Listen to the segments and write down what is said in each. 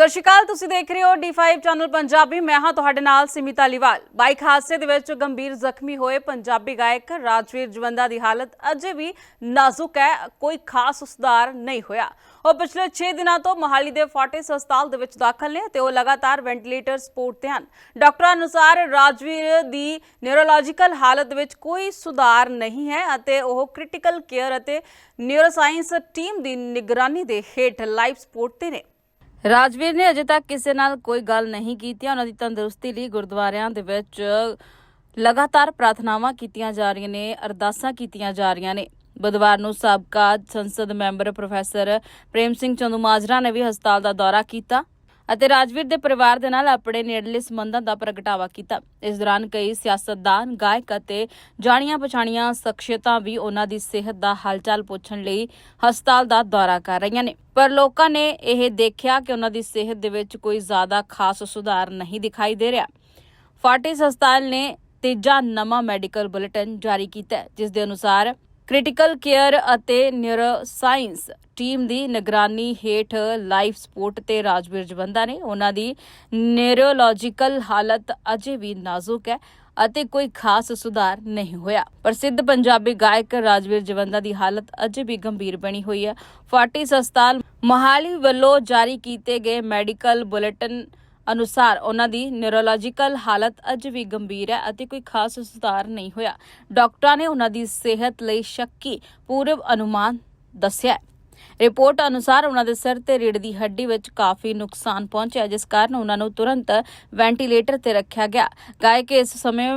ਸਤਿ ਸ਼੍ਰੀ ਅਕਾਲ, ਤੁਸੀਂ ਦੇਖ ਰਹੇ ਹੋ D5 ਚੈਨਲ ਪੰਜਾਬੀ। ਮੈਂ ਹਾਂ ਤੁਹਾਡੇ ਨਾਲ ਸਿਮਿਤਾ ਲੀਵਾਲ। ਬਾਈਕ ਹਾਦਸੇ ਦੇ ਵਿੱਚ ਗੰਭੀਰ ਜ਼ਖਮੀ ਹੋਏ ਪੰਜਾਬੀ ਗਾਇਕ ਰਾਜਵੀਰ ਜਵੰਦਾ ਦੀ ਹਾਲਤ ਅਜੇ ਵੀ ਨਾਜ਼ੁਕ ਹੈ, ਕੋਈ ਖਾਸ ਸੁਧਾਰ ਨਹੀਂ ਹੋਇਆ। ਉਹ ਪਿਛਲੇ 6 ਦਿਨਾਂ ਤੋਂ ਮੋਹਾਲੀ ਦੇ ਫੋਰਟਿਸ ਹਸਪਤਾਲ ਦੇ ਵਿੱਚ ਦਾਖਲ ਨੇ ਤੇ ਉਹ ਲਗਾਤਾਰ ਵੈਂਟੀਲੇਟਰ ਸਪੋਰਟ ਤੇ ਹਨ। ਡਾਕਟਰਾਂ ਅਨੁਸਾਰ ਰਾਜਵੀਰ ਦੀ ਨਿਊਰੋਲੋਜੀਕਲ ਹਾਲਤ ਵਿੱਚ ਕੋਈ ਸੁਧਾਰ ਨਹੀਂ ਹੈ ਅਤੇ ਉਹ ਕ੍ਰਿਟੀਕਲ ਕੇਅਰ ਅਤੇ ਨਿਊਰੋਸਾਇੰਸ ਟੀਮ ਦੀ ਨਿਗਰਾਨੀ ਦੇ ਹੇਠ ਲਾਈਫ ਸਪੋਰਟ ਤੇ ਨੇ। ਰਾਜਵੀਰ ਨੇ ਅਜੇ ਤੱਕ ਕਿਸੇ ਨਾਲ ਕੋਈ ਗੱਲ ਨਹੀਂ ਕੀਤੀ। ਉਹਨਾਂ ਦੀ ਤੰਦਰੁਸਤੀ ਲਈ ਗੁਰਦੁਆਰਿਆਂ ਦੇ ਵਿੱਚ ਲਗਾਤਾਰ ਪ੍ਰਾਰਥਨਾਵਾਂ ਕੀਤੀਆਂ ਜਾ ਰਹੀਆਂ ਨੇ, ਅਰਦਾਸਾਂ ਕੀਤੀਆਂ ਜਾ ਰਹੀਆਂ ਨੇ। ਬੁੱਧਵਾਰ ਨੂੰ ਸਾਬਕਾ ਸੰਸਦ ਮੈਂਬਰ ਪ੍ਰੋਫੈਸਰ ਪ੍ਰੇਮ ਸਿੰਘ ਚੰਦੂਮਾਜਰਾ ਨੇ ਵੀ ਹਸਪਤਾਲ ਦਾ ਦੌਰਾ ਕੀਤਾ। ਅਤੇ ਰਾਜਵੀਰ ਦੇ ਪਰਿਵਾਰ ਦੇ ਨਾਲ ਆਪਣੇ ਨੇੜਲੇ ਸੰਬੰਧਾਂ ਦਾ ਪ੍ਰਗਟਾਵਾ ਕੀਤਾ। ਇਸ ਦੌਰਾਨ ਕਈ ਸਿਆਸਤਦਾਨ ਗਾਇਕ ਅਤੇ ਜਾਣੀਆਂ ਪਛਾਣੀਆਂ ਸ਼ਖਸੀਅਤਾਂ ਵੀ ਉਹਨਾਂ ਦੀ ਸਿਹਤ ਦਾ ਹਾਲਚਾਲ ਪੁੱਛਣ ਲਈ ਹਸਪਤਾਲ ਦਾ ਦੌਰਾ ਕਰ ਰਹੀਆਂ ਨੇ। ਪਰ ਲੋਕਾਂ ਨੇ ਇਹ ਦੇਖਿਆ ਕਿ ਉਹਨਾਂ ਦੀ ਸਿਹਤ ਦੇ ਵਿੱਚ ਕੋਈ ਜ਼ਿਆਦਾ ਖਾਸ ਸੁਧਾਰ ਨਹੀਂ ਦਿਖਾਈ ਦੇ ਰਿਹਾ। ਫਾਰਟਿਸ ਹਸਪਤਾਲ ਨੇ ਤੀਜਾ ਨਵਾਂ ਮੈਡੀਕਲ ਬੁਲੇਟਿਨ ਜਾਰੀ ਕੀਤਾ ਹੈ, ਜਿਸ ਦੇ ਅਨੁਸਾਰ ਕ੍ਰਿਟੀਕਲ ਕੇਅਰ ਅਤੇ ਨਿਊਰੋਸਾਇੰਸ ਟੀਮ ਦੀ ਨਿਗਰਾਨੀ ਹੇਠ ਲਾਈਫ ਸਪੋਰਟ ਤੇ ਰਾਜਵੀਰ ਜਵੰਦਾ ਨੇ। ਉਹਨਾਂ ਦੀ ਨਿਊਰੋਲੋਜੀਕਲ ਹਾਲਤ ਅਜੇ ਵੀ ਨਾਜ਼ੁਕ ਹੈ ਅਤੇ ਕੋਈ ਖਾਸ ਸੁਧਾਰ ਨਹੀਂ ਹੋਇਆ। ਪ੍ਰਸਿੱਧ ਪੰਜਾਬੀ ਗਾਇਕ ਰਾਜਵੀਰ ਜਵੰਦਾ ਦੀ ਹਾਲਤ ਅਜੇ ਵੀ ਗੰਭੀਰ ਬਣੀ ਹੋਈ ਹੈ। ਫਾਰਟਿਸ ਹਸਪਤਾਲ ਮੋਹਾਲੀ ਵੱਲੋਂ ਜਾਰੀ ਕੀਤੇ ਗਏ ਮੈਡੀਕਲ ਬੁਲੇਟਿਨ ਅਨੁਸਾਰ ਉਹਨਾਂ ਦੀ ਨਿਊਰੋਲੋਜੀਕਲ ਹਾਲਤ ਅਜ ਵੀ ਗੰਭੀਰ ਹੈ ਅਤੇ ਕੋਈ ਖਾਸ ਸੁਧਾਰ ਨਹੀਂ ਹੋਇਆ। ਡਾਕਟਰਾਂ ਨੇ ਉਹਨਾਂ ਦੀ ਸਿਹਤ ਲਈ ਸ਼ੱਕੀ ਪੂਰਵ ਅਨੁਮਾਨ ਦੱਸਿਆ ਰਿਪੋਰਟ ਅਨੁਸਾਰ ਉਹਨਾਂ ਦੇ ਸਿਰ ਤੇ ਰੀੜ ਦੀ ਹੱਡੀ ਵਿੱਚ ਕਾਫੀ ਨੁਕਸਾਨ ਪਹੁੰਚਿਆ, ਜਿਸ ਕਾਰਨ ਉਹਨਾਂ ਨੂੰ ਤੁਰੰਤ ਵੈਂਟੀਲੇਟਰ ਤੇ ਰੱਖਿਆ ਗਿਆ। ਗਾਇਕ ਇਸ ਸਮੇਂ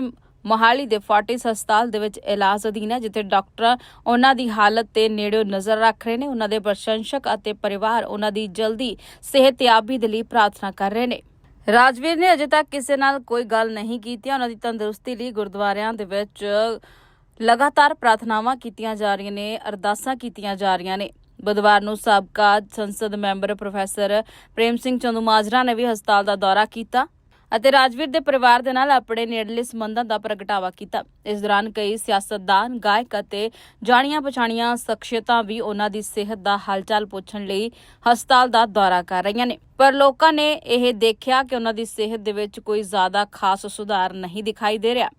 ਮੋਹਾਲੀ ਦੇ ਫੋਰਟਿਸ ਹਸਪਤਾਲ ਦੇ ਵਿੱਚ ਇਲਾਜ ਅਧੀਨ ਹੈ, ਜਿੱਥੇ ਡਾਕਟਰ ਉਹਨਾਂ ਦੀ ਹਾਲਤ ਤੇ ਨੇੜਿਓਂ ਨਜ਼ਰ ਰੱਖ ਰਹੇ ਨੇ। ਉਹਨਾਂ ਦੇ ਪ੍ਰਸ਼ੰਸਕ ਅਤੇ ਪਰਿਵਾਰ ਉਹਨਾਂ ਦੀ ਜਲਦੀ ਸਿਹਤਯਾਬੀ ਦੇ ਲਈ ਪ੍ਰਾਰਥਨਾ ਕਰ ਰਹੇ ਨੇ। ਰਾਜਵੀਰ ਨੇ ਅਜੇ ਤੱਕ ਕਿਸੇ ਨਾਲ ਕੋਈ ਗੱਲ ਨਹੀਂ ਕੀਤੀ। ਉਹਨਾਂ ਦੀ ਤੰਦਰੁਸਤੀ ਲਈ ਗੁਰਦੁਆਰਿਆਂ ਦੇ ਵਿੱਚ ਲਗਾਤਾਰ ਪ੍ਰਾਰਥਨਾਵਾਂ ਕੀਤੀਆਂ ਜਾ ਰਹੀਆਂ ਨੇ, ਅਰਦਾਸਾਂ ਕੀਤੀਆਂ ਜਾ ਰਹੀਆਂ ਨੇ। ਬੁੱਧਵਾਰ ਨੂੰ ਸਾਬਕਾ ਸੰਸਦ ਮੈਂਬਰ ਪ੍ਰੋਫੈਸਰ ਪ੍ਰੇਮ ਸਿੰਘ ਚੰਦੂਮਾਜਰਾ ਨੇ ਵੀ ਹਸਪਤਾਲ ਦਾ ਦੌਰਾ ਕੀਤਾ। ਅਤੇ ਰਾਜਵੀਰ ਦੇ ਪਰਿਵਾਰ ਦੇ ਨਾਲ ਆਪਣੇ ਨੇੜਲੇ ਸੰਬੰਧਾਂ ਦਾ ਪ੍ਰਗਟਾਵਾ ਕੀਤਾ। ਇਸ ਦੌਰਾਨ ਕਈ ਸਿਆਸਤਦਾਨ ਗਾਇਕ ਅਤੇ ਜਾਣੀਆਂ ਪਛਾਣੀਆਂ ਸ਼ਖਸੀਅਤਾਂ ਵੀ ਉਹਨਾਂ ਦੀ ਸਿਹਤ ਦਾ ਹਾਲਚਾਲ ਪੁੱਛਣ ਲਈ ਹਸਪਤਾਲ ਦਾ ਦੌਰਾ ਕਰ ਰਹੀਆਂ ਨੇ। ਪਰ ਲੋਕਾਂ ਨੇ ਇਹ ਦੇਖਿਆ ਕਿ ਉਹਨਾਂ ਦੀ ਸਿਹਤ ਦੇ ਵਿੱਚ ਕੋਈ ਜ਼ਿਆਦਾ ਖਾਸ ਸੁਧਾਰ ਨਹੀਂ ਦਿਖਾਈ ਦੇ ਰਿਹਾ।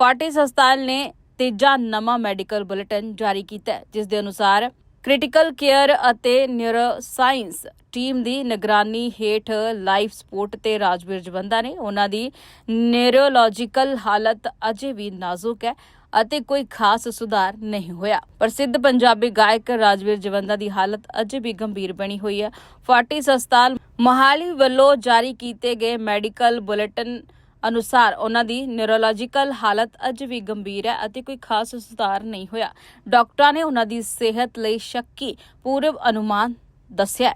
ਫਾਰਟਿਸ ਹਸਪਤਾਲ ਨੇ ਤੀਜਾ ਨਵਾਂ ਮੈਡੀਕਲ ਬੁਲੇਟਿਨ ਜਾਰੀ ਕੀਤਾ ਹੈ, ਜਿਸ ਦੇ ਅਨੁਸਾਰ ਕ੍ਰਿਟੀਕਲ ਕੇਅਰ ਅਤੇ ਨਿਊਰੋਸਾਇੰਸ ਟੀਮ ਦੀ ਨਿਗਰਾਨੀ ਹੇਠ ਲਾਈਫ ਸਪੋਰਟ ਤੇ ਰਾਜਵੀਰ ਜਵੰਦਾ ਨੇ। ਉਹਨਾਂ ਦੀ ਨਿਊਰੋਲੋਜੀਕਲ ਹਾਲਤ ਅਜੇ ਵੀ ਨਾਜ਼ੁਕ ਹੈ ਅਤੇ ਕੋਈ ਖਾਸ ਸੁਧਾਰ ਨਹੀਂ ਹੋਇਆ। ਪ੍ਰਸਿੱਧ ਪੰਜਾਬੀ ਗਾਇਕ ਰਾਜਵੀਰ ਜਵੰਦਾ ਦੀ ਹਾਲਤ ਅਜੇ ਵੀ ਗੰਭੀਰ ਬਣੀ ਹੋਈ ਹੈ। ਫਾਰਟਿਸ ਹਸਪਤਾਲ ਮੋਹਾਲੀ ਵੱਲੋਂ ਜਾਰੀ ਕੀਤੇ ਗਏ ਮੈਡੀਕਲ ਬੁਲੇਟਿਨ ਅਨੁਸਾਰ ਉਹਨਾਂ ਦੀ ਨਿਊਰੋਲੋਜੀਕਲ ਹਾਲਤ ਅਜ ਵੀ ਗੰਭੀਰ ਹੈ ਅਤੇ ਕੋਈ ਖਾਸ ਸੁਧਾਰ ਨਹੀਂ ਹੋਇਆ। ਡਾਕਟਰਾਂ ਨੇ ਉਹਨਾਂ ਦੀ ਸਿਹਤ ਲਈ ਸ਼ੱਕੀ ਪੂਰਵ ਅਨੁਮਾਨ ਦੱਸਿਆ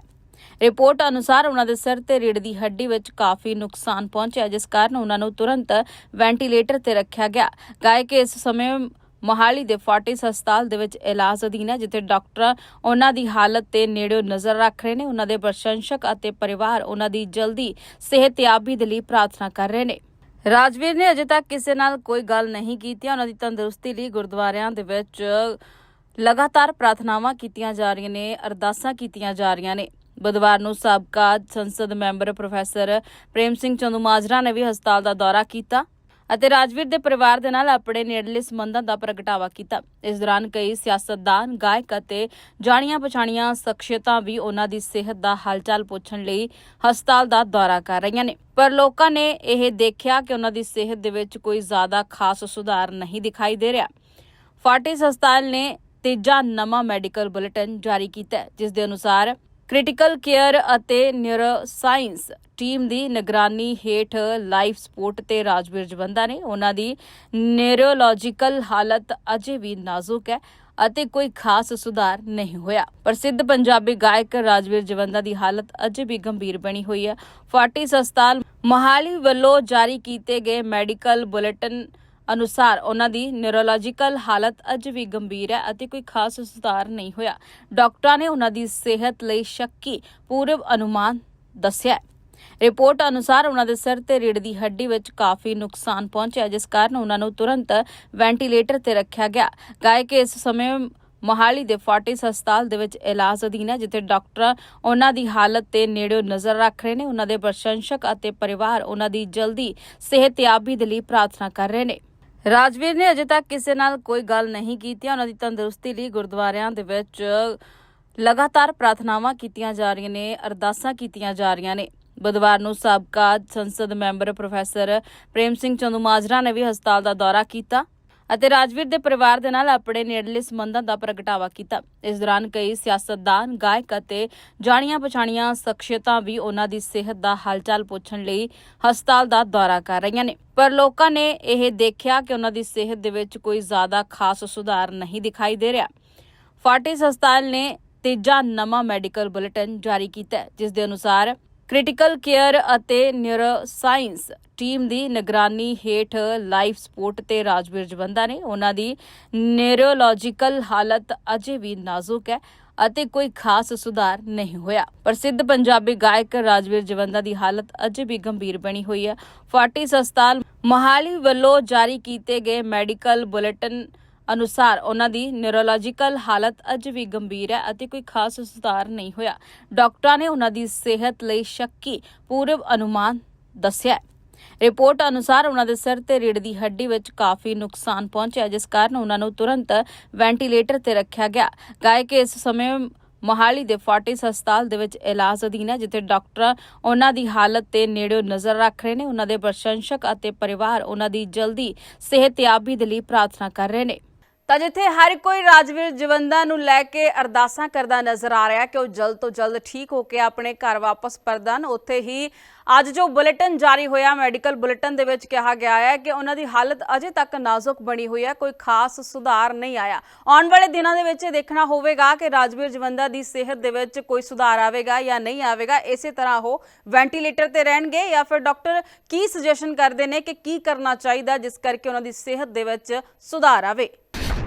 ਰਿਪੋਰਟ ਅਨੁਸਾਰ ਉਹਨਾਂ ਦੇ ਸਿਰ ਤੇ ਰੀੜ ਦੀ ਹੱਡੀ ਵਿੱਚ ਕਾਫੀ ਨੁਕਸਾਨ ਪਹੁੰਚਿਆ, ਜਿਸ ਕਾਰਨ ਉਹਨਾਂ ਨੂੰ ਤੁਰੰਤ ਵੈਂਟੀਲੇਟਰ ਤੇ ਰੱਖਿਆ ਗਿਆ। ਗਾਇਕ ਇਸ ਸਮੇਂ ਮੋਹਾਲੀ ਦੇ ਫੋਰਟਿਸ ਹਸਪਤਾਲ ਦੇ ਵਿੱਚ ਇਲਾਜ ਅਧੀਨ ਹੈ, ਜਿੱਥੇ ਡਾਕਟਰ ਉਹਨਾਂ ਦੀ ਹਾਲਤ ਤੇ ਨੇੜਿਓਂ ਨਜ਼ਰ ਰੱਖ ਰਹੇ ਨੇ। ਉਹਨਾਂ ਦੇ ਪ੍ਰਸ਼ੰਸਕ ਅਤੇ ਪਰਿਵਾਰ ਉਹਨਾਂ ਦੀ ਜਲਦੀ ਸਿਹਤਯਾਬੀ ਦੇ ਲਈ ਪ੍ਰਾਰਥਨਾ ਕਰ ਰਹੇ ਨੇ। ਰਾਜਵੀਰ ਨੇ ਅਜੇ ਤੱਕ ਕਿਸੇ ਨਾਲ ਕੋਈ ਗੱਲ ਨਹੀਂ ਕੀਤੀ। ਉਹਨਾਂ ਦੀ ਤੰਦਰੁਸਤੀ ਲਈ ਗੁਰਦੁਆਰਿਆਂ ਦੇ ਵਿੱਚ ਲਗਾਤਾਰ ਪ੍ਰਾਰਥਨਾਵਾਂ ਕੀਤੀਆਂ ਜਾ ਰਹੀਆਂ ਨੇ, ਅਰਦਾਸਾਂ ਕੀਤੀਆਂ ਜਾ ਰਹੀਆਂ ਨੇ। ਬੁੱਧਵਾਰ ਨੂੰ ਸਾਬਕਾ ਸੰਸਦ ਮੈਂਬਰ ਪ੍ਰੋਫੈਸਰ ਪ੍ਰੇਮ ਸਿੰਘ ਚੰਦੂਮਾਜਰਾ ਨੇ ਵੀ ਹਸਪਤਾਲ ਦਾ ਦੌਰਾ ਕੀਤਾ। ਅਤੇ ਰਾਜਵੀਰ ਦੇ ਪਰਿਵਾਰ ਦੇ ਨਾਲ ਆਪਣੇ ਨੇੜਲੇ ਸੰਬੰਧਾਂ ਦਾ ਪ੍ਰਗਟਾਵਾ ਕੀਤਾ। ਇਸ ਦੌਰਾਨ ਕਈ ਸਿਆਸਤਦਾਨ ਗਾਇਕ ਅਤੇ ਜਾਣੀਆਂ ਪਛਾਣੀਆਂ ਸ਼ਖਸੀਅਤਾਂ ਵੀ ਉਹਨਾਂ ਦੀ ਸਿਹਤ ਦਾ ਹਾਲਚਾਲ ਪੁੱਛਣ ਲਈ ਹਸਪਤਾਲ ਦਾ ਦੌਰਾ ਕਰ ਰਹੀਆਂ ਨੇ। ਪਰ ਲੋਕਾਂ ਨੇ ਇਹ ਦੇਖਿਆ ਕਿ ਉਹਨਾਂ ਦੀ ਸਿਹਤ ਦੇ ਵਿੱਚ ਕੋਈ ਜ਼ਿਆਦਾ ਖਾਸ ਸੁਧਾਰ ਨਹੀਂ ਦਿਖਾਈ ਦੇ ਰਿਹਾ। ਫਾਰਟਿਸ ਹਸਪਤਾਲ ਨੇ ਤੀਜਾ ਨਵਾਂ ਮੈਡੀਕਲ ਬੁਲੇਟਿਨ ਜਾਰੀ ਕੀਤਾ ਹੈ, ਜਿਸ ਦੇ ਅਨੁਸਾਰ ਕ੍ਰਿਟੀਕਲ ਕੇਅਰ ਅਤੇ ਨਿਊਰੋਸਾਇੰਸ ਟੀਮ ਦੀ ਨਿਗਰਾਨੀ ਹੇਠ ਲਾਈਫ ਸਪੋਰਟ ਤੇ ਰਾਜਵੀਰ ਜਵੰਦਾ ਨੇ। ਉਹਨਾਂ ਦੀ ਨਿਊਰੋਲੋਜੀਕਲ ਹਾਲਤ ਅਜੇ ਵੀ ਨਾਜ਼ੁਕ ਹੈ ਅਤੇ ਕੋਈ ਖਾਸ ਸੁਧਾਰ ਨਹੀਂ ਹੋਇਆ। ਪ੍ਰਸਿੱਧ ਪੰਜਾਬੀ ਗਾਇਕ ਰਾਜਵੀਰ ਜਵੰਦਾ ਦੀ ਹਾਲਤ ਅਜੇ ਵੀ ਗੰਭੀਰ ਬਣੀ ਹੋਈ ਹੈ। ਫਾਰਟਿਸ ਹਸਪਤਾਲ ਮੋਹਾਲੀ ਵੱਲੋਂ ਜਾਰੀ ਕੀਤੇ ਗਏ ਮੈਡੀਕਲ ਬੁਲੇਟਿਨ ਅਨੁਸਾਰ ਉਹਨਾਂ ਦੀ ਨਿਊਰੋਲੋਜੀਕਲ ਹਾਲਤ ਅਜ ਵੀ ਗੰਭੀਰ ਹੈ ਅਤੇ ਕੋਈ ਖਾਸ ਸੁਧਾਰ ਨਹੀਂ ਹੋਇਆ। ਡਾਕਟਰਾਂ ਨੇ ਉਹਨਾਂ ਦੀ ਸਿਹਤ ਲਈ ਸ਼ੱਕੀ ਪੂਰਵ ਅਨੁਮਾਨ ਦੱਸਿਆ ਰਿਪੋਰਟ ਅਨੁਸਾਰ ਉਹਨਾਂ ਦੇ ਸਿਰ ਤੇ ਰੀੜ ਦੀ ਹੱਡੀ ਵਿੱਚ ਕਾਫੀ ਨੁਕਸਾਨ ਪਹੁੰਚਿਆ, ਜਿਸ ਕਾਰਨ ਉਹਨਾਂ ਨੂੰ ਤੁਰੰਤ ਵੈਂਟੀਲੇਟਰ ਤੇ ਰੱਖਿਆ ਗਿਆ। ਗਾਇਕ ਇਸ ਸਮੇਂ ਮੋਹਾਲੀ ਦੇ ਫੋਰਟਿਸ ਹਸਪਤਾਲ ਦੇ ਵਿੱਚ ਇਲਾਜ ਅਧੀਨ ਹੈ, ਜਿੱਥੇ ਡਾਕਟਰ ਉਹਨਾਂ ਦੀ ਹਾਲਤ ਤੇ ਨੇੜਿਓਂ ਨਜ਼ਰ ਰੱਖ ਰਹੇ ਨੇ। ਉਹਨਾਂ ਦੇ ਪ੍ਰਸ਼ੰਸਕ ਅਤੇ ਪਰਿਵਾਰ ਉਹਨਾਂ ਦੀ ਜਲਦੀ ਸਿਹਤਯਾਬੀ ਦੇ ਲਈ ਪ੍ਰਾਰਥਨਾ ਕਰ ਰਹੇ ਨੇ। ਰਾਜਵੀਰ ਨੇ ਅਜੇ ਤੱਕ ਕਿਸੇ ਨਾਲ ਕੋਈ ਗੱਲ ਨਹੀਂ ਕੀਤੀ। ਉਹਨਾਂ ਦੀ ਤੰਦਰੁਸਤੀ ਲਈ ਗੁਰਦੁਆਰਿਆਂ ਦੇ ਵਿੱਚ ਲਗਾਤਾਰ ਪ੍ਰਾਰਥਨਾਵਾਂ ਕੀਤੀਆਂ ਜਾ ਰਹੀਆਂ ਨੇ, ਅਰਦਾਸਾਂ ਕੀਤੀਆਂ ਜਾ ਰਹੀਆਂ ਨੇ। ਬੁੱਧਵਾਰ ਨੂੰ ਸਾਬਕਾ ਸੰਸਦ ਮੈਂਬਰ ਪ੍ਰੋਫੈਸਰ ਪ੍ਰੇਮ ਸਿੰਘ ਚੰਦੂਮਾਜਰਾ ਨੇ ਵੀ ਹਸਪਤਾਲ ਦਾ ਦੌਰਾ ਕੀਤਾ। ਅਤੇ ਰਾਜਵੀਰ ਦੇ ਪਰਿਵਾਰ ਦੇ ਨਾਲ ਆਪਣੇ ਨੇੜਲੇ ਸੰਬੰਧਾਂ ਦਾ ਪ੍ਰਗਟਾਵਾ ਕੀਤਾ। ਇਸ ਦੌਰਾਨ ਕਈ ਸਿਆਸਤਦਾਨ ਗਾਇਕ ਅਤੇ ਜਾਣੀਆਂ ਪਛਾਣੀਆਂ ਸ਼ਖਸੀਅਤਾਂ ਵੀ ਉਹਨਾਂ ਦੀ ਸਿਹਤ ਦਾ ਹਾਲਚਾਲ ਪੁੱਛਣ ਲਈ ਹਸਪਤਾਲ ਦਾ ਦੌਰਾ ਕਰ ਰਹੀਆਂ ਨੇ। ਪਰ ਲੋਕਾਂ ਨੇ ਇਹ ਦੇਖਿਆ ਕਿ ਉਹਨਾਂ ਦੀ ਸਿਹਤ ਦੇ ਵਿੱਚ ਕੋਈ ਜ਼ਿਆਦਾ ਖਾਸ ਸੁਧਾਰ ਨਹੀਂ ਦਿਖਾਈ ਦੇ ਰਿਹਾ। ਫਾਰਟਿਸ ਹਸਪਤਾਲ ਨੇ ਤੀਜਾ ਨਵਾਂ ਮੈਡੀਕਲ ਬੁਲੇਟਿਨ ਜਾਰੀ ਕੀਤਾ ਹੈ, ਜਿਸ ਦੇ ਅਨੁਸਾਰ ਕ੍ਰਿਟੀਕਲ ਕੇਅਰ ਅਤੇ ਨਿਊਰੋਸਾਇੰਸ ਟੀਮ ਦੀ ਨਿਗਰਾਨੀ ਹੇਠ ਲਾਈਫ ਸਪੋਰਟ ਤੇ ਰਾਜਵੀਰ ਜਵੰਦਾ ਨੇ। ਉਹਨਾਂ ਦੀ ਨਿਊਰੋਲੋਜੀਕਲ ਹਾਲਤ ਅਜੇ ਵੀ ਨਾਜ਼ੁਕ ਹੈ ਅਤੇ ਕੋਈ ਖਾਸ ਸੁਧਾਰ ਨਹੀਂ ਹੋਇਆ। ਪ੍ਰਸਿੱਧ ਪੰਜਾਬੀ ਗਾਇਕ ਰਾਜਵੀਰ ਜਵੰਦਾ ਦੀ ਹਾਲਤ ਅਜੇ ਵੀ ਗੰਭੀਰ ਬਣੀ ਹੋਈ ਹੈ। ਫਾਰਟਿਸ ਹਸਪਤਾਲ ਮੋਹਾਲੀ ਵੱਲੋਂ ਜਾਰੀ ਕੀਤੇ ਗਏ ਮੈਡੀਕਲ ਬੁਲੇਟਿਨ ਅਨੁਸਾਰ ਉਹਨਾਂ ਦੀ ਨਿਊਰੋਲੋਜੀਕਲ ਹਾਲਤ ਅਜ ਵੀ ਗੰਭੀਰ ਹੈ ਅਤੇ ਕੋਈ ਖਾਸ ਸੁਧਾਰ ਨਹੀਂ ਹੋਇਆ। ਡਾਕਟਰਾਂ ਨੇ ਉਹਨਾਂ ਦੀ ਸਿਹਤ ਲਈ ਸ਼ੱਕੀ ਪੂਰਵ ਅਨੁਮਾਨ ਦੱਸਿਆ ਰਿਪੋਰਟ ਅਨੁਸਾਰ ਉਹਨਾਂ ਦੇ ਸਿਰ ਤੇ ਰੀੜ ਦੀ ਹੱਡੀ ਵਿੱਚ ਕਾਫੀ ਨੁਕਸਾਨ ਪਹੁੰਚਿਆ, ਜਿਸ ਕਾਰਨ ਉਹਨਾਂ ਨੂੰ ਤੁਰੰਤ ਵੈਂਟੀਲੇਟਰ ਤੇ ਰੱਖਿਆ ਗਿਆ। ਗਾਇਕ ਇਸ ਸਮੇਂ ਮੋਹਾਲੀ ਦੇ ਫੋਰਟਿਸ ਹਸਪਤਾਲ ਦੇ ਵਿੱਚ ਇਲਾਜ ਅਧੀਨ ਹੈ, ਜਿੱਥੇ ਡਾਕਟਰ ਉਹਨਾਂ ਦੀ ਹਾਲਤ ਤੇ ਨੇੜਿਓਂ ਨਜ਼ਰ ਰੱਖ ਰਹੇ ਨੇ। ਉਹਨਾਂ ਦੇ ਪ੍ਰਸ਼ੰਸਕ ਅਤੇ ਪਰਿਵਾਰ ਉਹਨਾਂ ਦੀ ਜਲਦੀ ਸਿਹਤਯਾਬੀ ਦੇ ਲਈ ਪ੍ਰਾਰਥਨਾ ਕਰ ਰਹੇ ਨੇ। ਤਾਂ ਜਿੱਥੇ ਹਰ ਕੋਈ ਰਾਜਵੀਰ ਜਵੰਦਾ ਨੂੰ ਲੈ ਕੇ ਅਰਦਾਸਾਂ ਕਰਦਾ ਨਜ਼ਰ ਆ ਰਿਹਾ ਕਿ ਉਹ ਜਲਦ ਤੋਂ ਜਲਦ ਠੀਕ ਹੋ ਕੇ ਆਪਣੇ ਘਰ ਵਾਪਸ ਪਰਤਣ ਉੱਥੇ ਹੀ ਅੱਜ ਜੋ ਬੁਲੇਟਿਨ ਜਾਰੀ ਹੋਇਆ, ਮੈਡੀਕਲ ਬੁਲੇਟਿਨ ਦੇ ਵਿੱਚ ਕਿਹਾ ਗਿਆ ਹੈ ਕਿ ਉਹਨਾਂ ਦੀ ਹਾਲਤ ਅਜੇ ਤੱਕ ਨਾਜ਼ੁਕ ਬਣੀ ਹੋਈ ਹੈ, ਕੋਈ ਖਾਸ ਸੁਧਾਰ ਨਹੀਂ ਆਇਆ। ਆਉਣ ਵਾਲੇ ਦਿਨਾਂ ਦੇ ਵਿੱਚ ਇਹ ਦੇਖਣਾ ਹੋਵੇਗਾ ਕਿ ਰਾਜਵੀਰ ਜਵੰਦਾ ਦੀ ਸਿਹਤ ਦੇ ਵਿੱਚ ਕੋਈ ਸੁਧਾਰ ਆਵੇਗਾ ਜਾਂ ਨਹੀਂ ਆਵੇਗਾ। ਇਸੇ ਤਰ੍ਹਾਂ ਉਹ ਵੈਂਟੀਲੇਟਰ ਤੇ ਰਹਿਣਗੇ ਜਾਂ ਫਿਰ ਡਾਕਟਰ ਕੀ ਸੁਜੈਸ਼ਨ ਕਰਦੇ ਨੇ ਕਿ ਕੀ ਕਰਨਾ ਚਾਹੀਦਾ, ਜਿਸ ਕਰਕੇ ਉਹਨਾਂ ਦੀ ਸਿਹਤ ਦੇ ਵਿੱਚ ਸੁਧਾਰ ਆਵੇ।